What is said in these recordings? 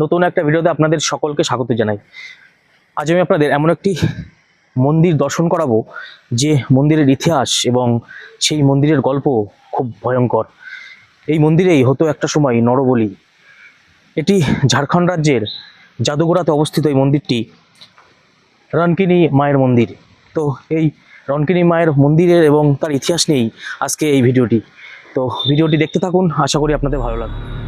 নতুন একটা ভিডিওতে আপনাদের সকলকে স্বাগত জানাই। আজ আমি আপনাদের এমন একটি মন্দির দর্শন করাবো, যে মন্দিরের ইতিহাস এবং সেই মন্দিরের গল্প খুব ভয়ঙ্কর। এই মন্দিরেই হতো একটা সময় নরবলি। এটি ঝাড়খণ্ড রাজ্যের জাদুগোড়াতে অবস্থিত এই মন্দিরটি রনকিনী মায়ের মন্দির। তো এই রনকিনী মায়ের মন্দিরের এবং তার ইতিহাস নিয়েই আজকে এই ভিডিওটি। তো ভিডিওটি দেখতে থাকুন, আশা করি আপনাদের ভালো লাগবে।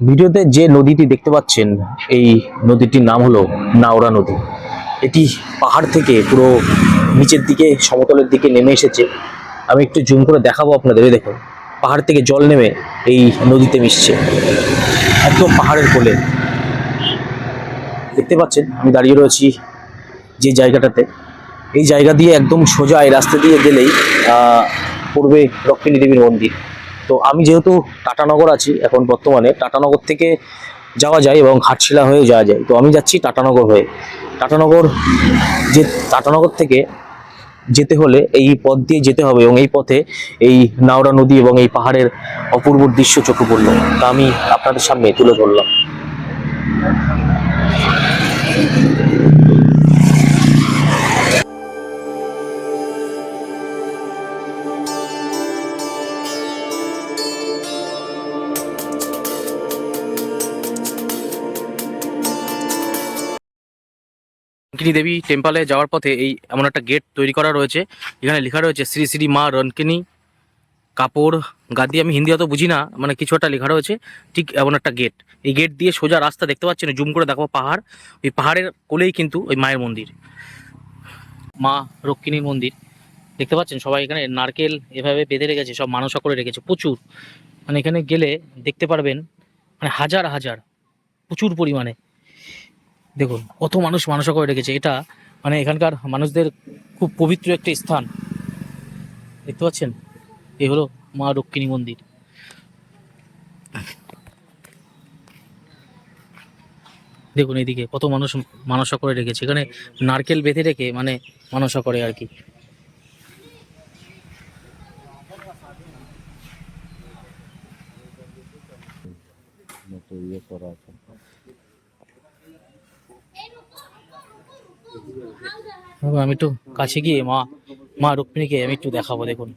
ভিডিওতে যে নদীটি দেখতে পাচ্ছেন, এই নদীটির নাম হলো নাওড়া নদী। এটি পাহাড় থেকে পুরো নিচের দিকে, সমতলের দিকে নেমে এসেছে। আমি একটু জুম করে দেখাবো আপনাদের দেখুন। পাহাড় থেকে জল নেমে এই নদীতে মিশছে। একদম পাহাড়ের কোলে। দেখতে পাচ্ছেন, আমি দাঁড়িয়ে রয়েছি যে জায়গাটাতে। এই জায়গা দিয়ে একদম সোজা এই রাস্তা দিয়ে গেলেই পূর্বে রক্ষিণী দেবীর মন্দির। তো আমি যেহেতু টাটানগর আছি এখন বর্তমানে, টাটানগর থেকে যাওয়া যায় এবং ঘাটশিলা হয়ে যাওয়া যায়। তো আমি যাচ্ছি টাটানগর হয়ে। টাটানগর যে, টাটানগর থেকে যেতে হলে এই পথ দিয়ে যেতে হবে এবং এই পথে এই নাওড়া নদী এবং এই পাহাড়ের অপূর্ব দৃশ্য চোখে পড়ল। তা আমি আপনাদের সামনে তুলে ধরলাম। রনকিনী দেবী টেম্পলে যাওয়ার পথে এই এমন একটা গেট তৈরি করা রয়েছে। এখানে লেখা রয়েছে, শ্রী শ্রী মা রনকিনী কাপড় গাদি। আমি হিন্দি অত বুঝি না মানে কিছু একটা লেখা রয়েছে, ঠিক এমন একটা গেট এই গেট দিয়ে সোজা রাস্তা দেখতে পাচ্ছেন, জুম করে দেখো পাহাড়। ওই পাহাড়ের কোলেই কিন্তু ওই মায়ের মন্দির, মা রক্ষিণীর মন্দির। দেখতে পাচ্ছেন সবাই এখানে নারকেল এভাবে বেঁধে রেখেছে, সব মানসা করে রেখেছে, প্রচুর। মানে এখানে গেলে দেখতে পারবেন মানে হাজার হাজার, প্রচুর পরিমাণে। দেখুন, কত মানুষ মানসা করে রেখেছে। এটা মানে এখানকার মানুষদের খুব পবিত্র একটা স্থান। দেখতে পাচ্ছেন? এ হলো মা রক্ষিণী মন্দির। দেখুন এদিকে কত মানুষ মানসা করে রেখেছে। এখানে নারকেল বেঁধে রেখে মানে মানসা করে আর কি। আমি একটু কাছে গিয়ে মা মা রুক্মিণীকে আমি একটু দেখাবো, দেখুন।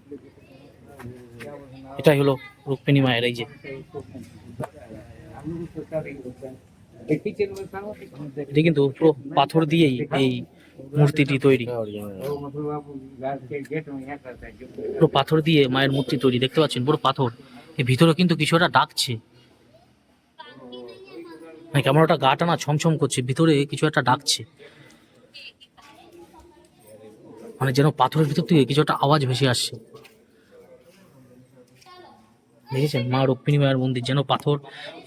এটাই হলো রুক্মিণী মায়ের, এই যে। এটা কিন্তু পুরো পাথর দিয়েই এই মূর্তিটি তৈরি। পুরো পাথর দিয়ে মায়ের মূর্তি তৈরি, দেখতে পাচ্ছেন? পুরো পাথর। এর ভিতরে কিন্তু কিছু একটা ডাকছে। মানে কেমন একটা গাটা না ছমছম করছে, ভিতরে কিছু একটা ডাকছে। মানে যেন পাথরের ভিতর থেকে কিছু একটা আওয়াজ ভেসে আসছে। দেখেছেন? মা রুক্মিণী মায়ের মন্দির যেন পাথর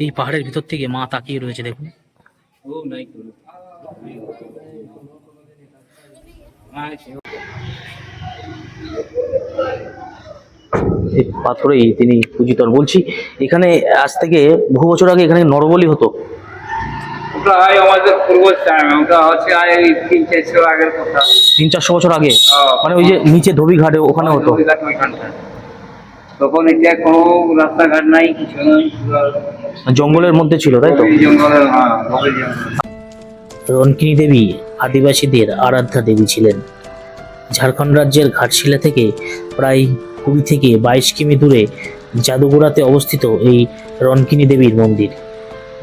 এই পাহাড়ের ভিতর থেকে মা তাকিয়ে রয়েছে দেখুন। পাথরেই তিনি পূজিতর বলছি এখানে আজ থেকে বহু বছর আগে এখানে নরবলি হতো। প্রায় আমাদের পূর্ব টাইম ওটা হচ্ছে তিন চারশো আগের কথা। তিন চারশো বছর আগে। মানে ওই যে নিচে ধোবি ঘাটে ওখানে হতো। তখন এটা কোনো রাস্তাঘাট নাই কিছু জঙ্গলের মধ্যে ছিল তাই তো? জঙ্গলের হ্যাঁ রনকিনী দেবী আদিবাসীদের আরাধ্যা দেবী ছিলেন। ঝাড়খণ্ড রাজ্যের ঘাটশিলা থেকে প্রায় কুড়ি থেকে বাইশ কিমি দূরে জাদুগোড়াতে অবস্থিত এই রনকিনী দেবীর মন্দির।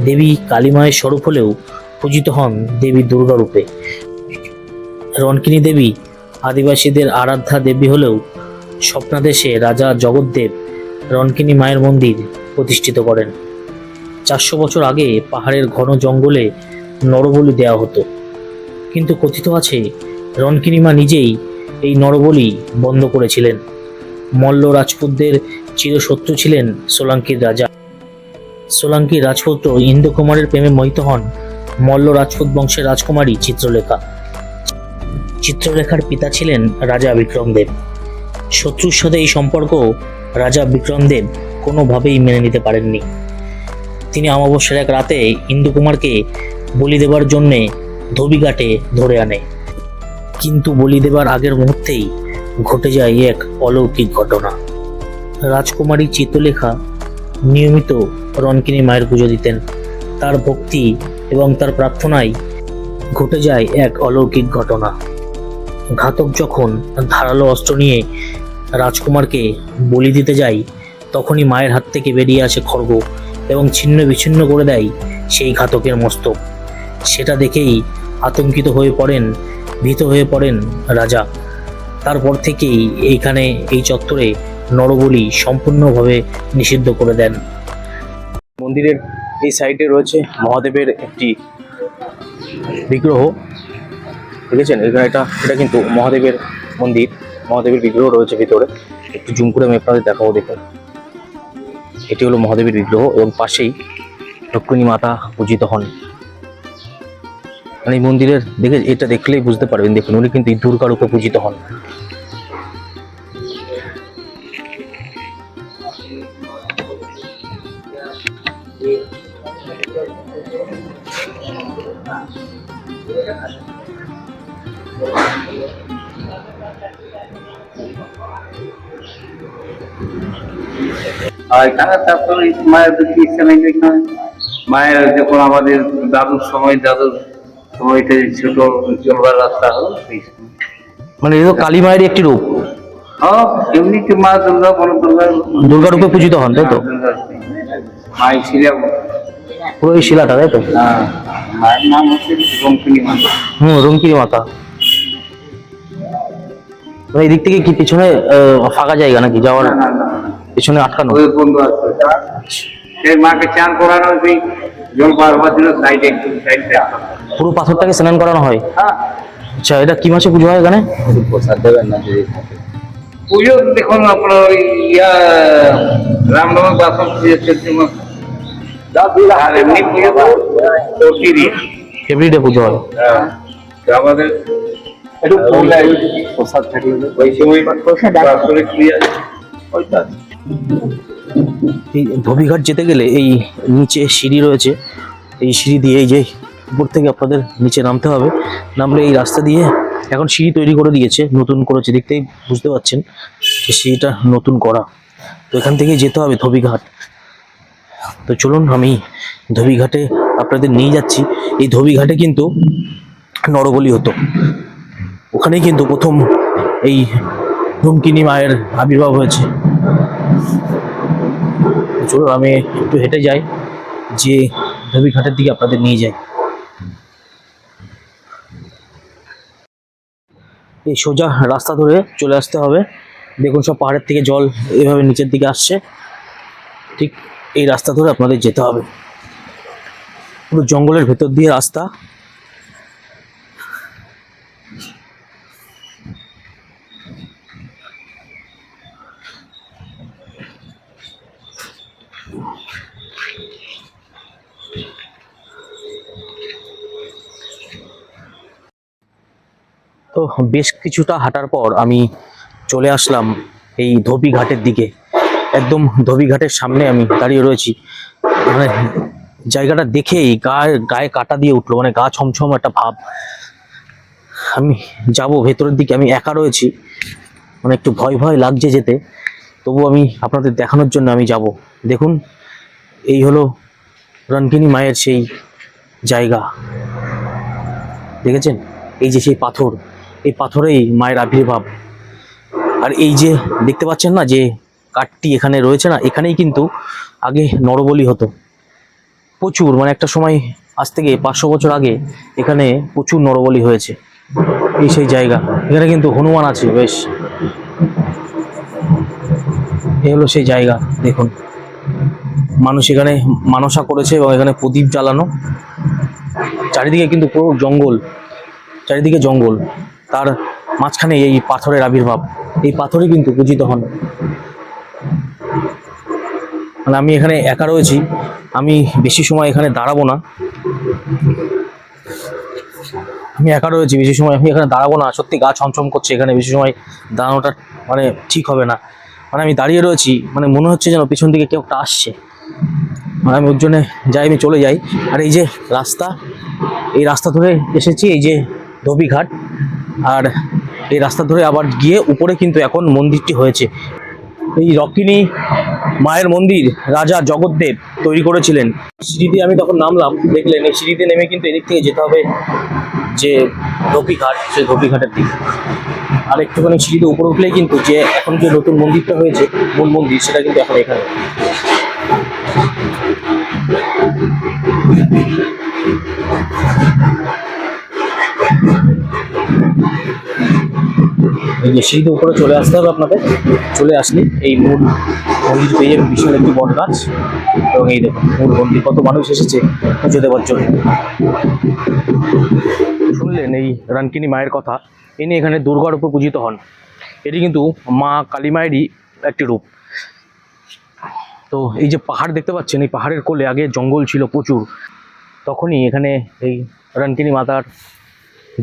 দেবী কালীমায়ের স্বরূপ হলেও পূজিত হন দেবী দুর্গা রূপে রনকিনী দেবী আদিবাসীদের আরাধ্যা দেবী হলেও স্বপ্নাদেশে রাজা জগৎদেব রনকিনী মায়ের মন্দির প্রতিষ্ঠিত করেন। চারশো বছর আগে পাহাড়ের ঘন জঙ্গলে নরবলি দেওয়া হতো। কিন্তু কথিত আছে রনকিনিমা নিজেই এই নরবলি বন্ধ করেছিলেন। মল্ল রাজপুতদের চিরশত্রু ছিলেন সোলাঙ্কির রাজা। সোলাঙ্কির রাজপুত্র ইন্দ্রকুমারের প্রেমে মোহিত হন মল্ল রাজপুত বংশের রাজকুমারী চিত্রলেখা। চিত্রলেখার পিতা ছিলেন রাজা বিক্রমদেব। শত্রুর সাথে এই সম্পর্ক রাজা বিক্রমদেব কোনোভাবেই মেনে নিতে পারেননি। তিনি অমাবস্যার এক রাতে ইন্দুকুমারকে বলি দেবার জন্যে ধোবিঘাটে ধরে আনে। কিন্তু বলি দেবার আগের মুহূর্তেই ঘটে যায় এক অলৌকিক ঘটনা। রাজকুমারী চিত্রলেখা নিয়মিত রনকিনী মায়ের পুজো দিতেন। তার ভক্তি এবং তার প্রার্থনায় ঘটে যায় এক অলৌকিক ঘটনা। ঘাতক যখন ধারালো অস্ত্র নিয়ে রাজকুমারকে বলি দিতে যায়, তখনই মায়ের হাত থেকে বেরিয়ে আসে খড়গ এবং ছিন্ন বিচ্ছিন্ন করে দেয় সেই ঘাতকের মস্তক। সেটা দেখেই আতঙ্কিত হয়ে পড়েন, ভীত হয়ে পড়েন রাজা। তারপর থেকেই এইখানে এই চত্বরে নরবলি সম্পূর্ণভাবে নিষিদ্ধ করে দেন। মন্দিরের এই সাইডে রয়েছে মহাদেবের একটি বিগ্রহ। দেখেছেন এখানে এটা এটা কিন্তু মহাদেবের মন্দির, মহাদেবের বিগ্রহ রয়েছে ভিতরে। একটু জুম করে আমি আপনাদের দেখাবো, দেখুন। এটি হলো মহাদেবের বিগ্রহ এবং পাশেই রক্ষিণী মাতা পূজিত হন। মানে এই মন্দিরের দেখে এটা দেখলেই বুঝতে পারবেন, দেখুন, উনি কিন্তু দুর্গা রূপে পূজিত হন। আর এখানে তারপরে মায়ের দেখি ইচ্ছা নেই এখানে মায়ের যখন আমাদের দাদুর সময় দাদুর সময়তে ছোট চলবার রাস্তা হলো সেই মানে এটা কালী মায়েরই একটি রূপ। হ্যাঁ এমনিতে মা দুর্গা বড় দুর্গা। দুর্গা রূপে পূজিত হন তাই তো? মাই ছিলাম পুরো এই শিলাটা তাই তো? হ্যাঁ, মায়ের নাম হচ্ছে রঙ্কিনী মা। হুম রুমকিরি মাতা। মানে এদিক থেকে কি পিছনে ফাঁকা জায়গা নাকি? যাওয়ার না। পিছনে আটকানো। ওই বন্ধু আছে সেই মাকে চান করানো সেই জল বারবার দিল সাইডে সাইডে পুরো পাথরটাকে স্নান করানো হয়? হ্যাঁ। আচ্ছা এটা কি মাসে পুজো হয় এখানে? প্রসাদ দেবেন না যদি পুজো দেখুন আপনার ওই ইয়া রামনবমী বাসন পুজো চলছে। আর এমনি পুজো তো প্রতিদিন। এভরিডে পুজো হয়? হ্যাঁ। আমাদের একটু প্রসাদ থাকলে ওই সময় আসলে কি আছে। ওইটা এই ধোবিঘাট যেতে গেলে এই নিচে সিঁড়ি রয়েছে। এই সিঁড়ি দিয়ে এই যে উপর থেকে আপনাদের নিচে নামতে হবে। নামলে এই রাস্তা দিয়ে এখন সিঁড়ি তৈরি করে দিয়েছে, নতুন করেছে। দেখতেই বুঝতে পারছেন যে সিঁড়িটা নতুন করা। তো এখান থেকে যেতে হবে ধোবিঘাট। তো চলুন, আমি ধোবিঘাটে আপনাদের নিয়ে যাচ্ছি। এই ধোবিঘাটে কিন্তু নরবলি হতো। ওখানেই কিন্তু প্রথম এই রুমকিনী মায়ের আবির্ভাব হয়েছে। চলুন, আমি একটু হেঁটে যাই, যে ধোবিঘাটের দিকে আপনাদের নিয়ে যাই। এই সোজা রাস্তা ধরে চলে আসতে হবে। দেখুন, সব পাহাড়ের থেকে জল এভাবে নিচের দিকে আসছে। ঠিক এই রাস্তা ধরে আপনাদের যেতে হবে। পুরো জঙ্গলের ভেতর দিয়ে রাস্তা। তো বেশ কিছুটা হাঁটার পর আমি চলে আসলাম এই ধোবি ঘাটের দিকে। একদম ধোবি ঘাটের সামনে আমি দাঁড়িয়ে রয়েছি। মানে জায়গাটা দেখেই গায়ে গায়ে কাটা দিয়ে উঠল মানে গা ছমছম একটা ভাব। আমি যাব ভেতরের দিকে, আমি একা রয়েছি। মানে একটু ভয় ভয় লাগছে যেতে। তবু আমি আপনাদের দেখানোর জন্য আমি যাব। দেখুন, এই হলো রনকিনী মায়ের সেই জায়গা। দেখেছেন? এই যে সেই পাথর। এই পাথরেই মায়ের আবির্ভাব। আর এই যে দেখতে পাচ্ছেন না যে কাঠটি এখানে রয়েছে না, এখানেই কিন্তু আগে নরবলি হতো। প্রচুর মানে একটা সময় আজ থেকে পাঁচশো বছর আগে এখানে প্রচুর নরবলি হয়েছে। এই সেই জায়গা, এখানে কিন্তু হনুমান আছে, বেশ। এ হলো সেই জায়গা, দেখুন। মানুষ এখানে মানসা করেছে এবং এখানে প্রদীপ জ্বালানো। চারিদিকে কিন্তু পুরো জঙ্গল, চারিদিকে জঙ্গল। তার মাঝখানে এই পাথরের আবির্ভাব, এই পাথরই কিন্তু পূজিত হন। মানে আমি এখানে একা রয়েছি, আমি বেশি সময় এখানে দাঁড়াবো না। আমি একা রয়েছি, বেশি সময় আমি এখানে দাঁড়াবো না। সত্যি গা ছমছম করছে এখানে, বেশি সময় দাঁড়ানোটা মানে ঠিক হবে না। মানে আমি দাঁড়িয়ে রয়েছি মানে মনে হচ্ছে যেন পিছন দিকে কেউ একটা আসছে। মানে আমি ওর জন্য যাই, আমি চলে যাই। আর এই যে রাস্তা, এই রাস্তা ধরে এসেছি, এই যে ধোবিঘাট। আর এই রাস্তা ধরে আবার গিয়ে উপরে কিন্তু এখন মন্দিরটি হয়েছে। এই রকিনী মায়ের মন্দির রাজা জগৎদেব তৈরি করেছিলেন। সিঁড়িতে আমি তখন নামলাম, দেখলেন এই সিঁড়িতে নেমে কিন্তু এদিক থেকে যেতে হবে যে ধোপিঘাট সেই ধোপিঘাটের দিকে। আর একটুখানি সিঁড়িতে উপরে উঠলেই কিন্তু যে এখন যে নতুন মন্দিরটা হয়েছে, মূল মন্দির, সেটা কিন্তু এখন এখানে। এই যে সিঁড়িতে উপরে চলে আসতে হবে আপনাদের। চলে আসলে এই মূল মন্দির পেয়ে বিশাল একটি বট গাছ। এবং এই দেখুন, মূল মন্দির, কত মানুষ এসেছে পুজো দেওয়ার জন্য। শুনলেন এই রানকিনী মায়ের কথা? ইনি এখানে দুর্গার উপর পূজিত হন। এটি কিন্তু মা কালী মায়েরই একটি রূপ। তো এই যে পাহাড় দেখতে পাচ্ছেন, এই পাহাড়ের কোলে আগে জঙ্গল ছিল প্রচুর। তখনই এখানে এই রানকিনী মাতার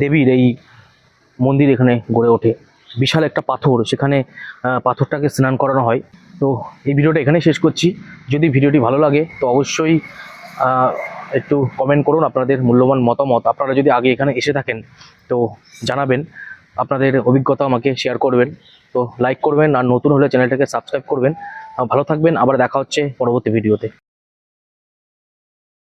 দেবীর এই মন্দির এখানে গড়ে ওঠে। বিশাল একটা পাথর, সেখানে পাথরটাকে স্নান করানো হয়। তো এই ভিডিওটা এখানে শেষ করছি। যদি ভিডিওটি ভালো লাগে, তো অবশ্যই একটু কমেন্ট করুন আপনাদের মূল্যবান মতামত। আপনারা যদি আগে এখানে এসে থাকেন, তো জানাবেন। আপনাদের অভিজ্ঞতা আমাকে শেয়ার করবেন। তো লাইক করবেন আর নতুন হলে চ্যানেলটাকে সাবস্ক্রাইব করবেন। ভালো থাকবেন। আবার দেখা হচ্ছে পরবর্তী ভিডিওতে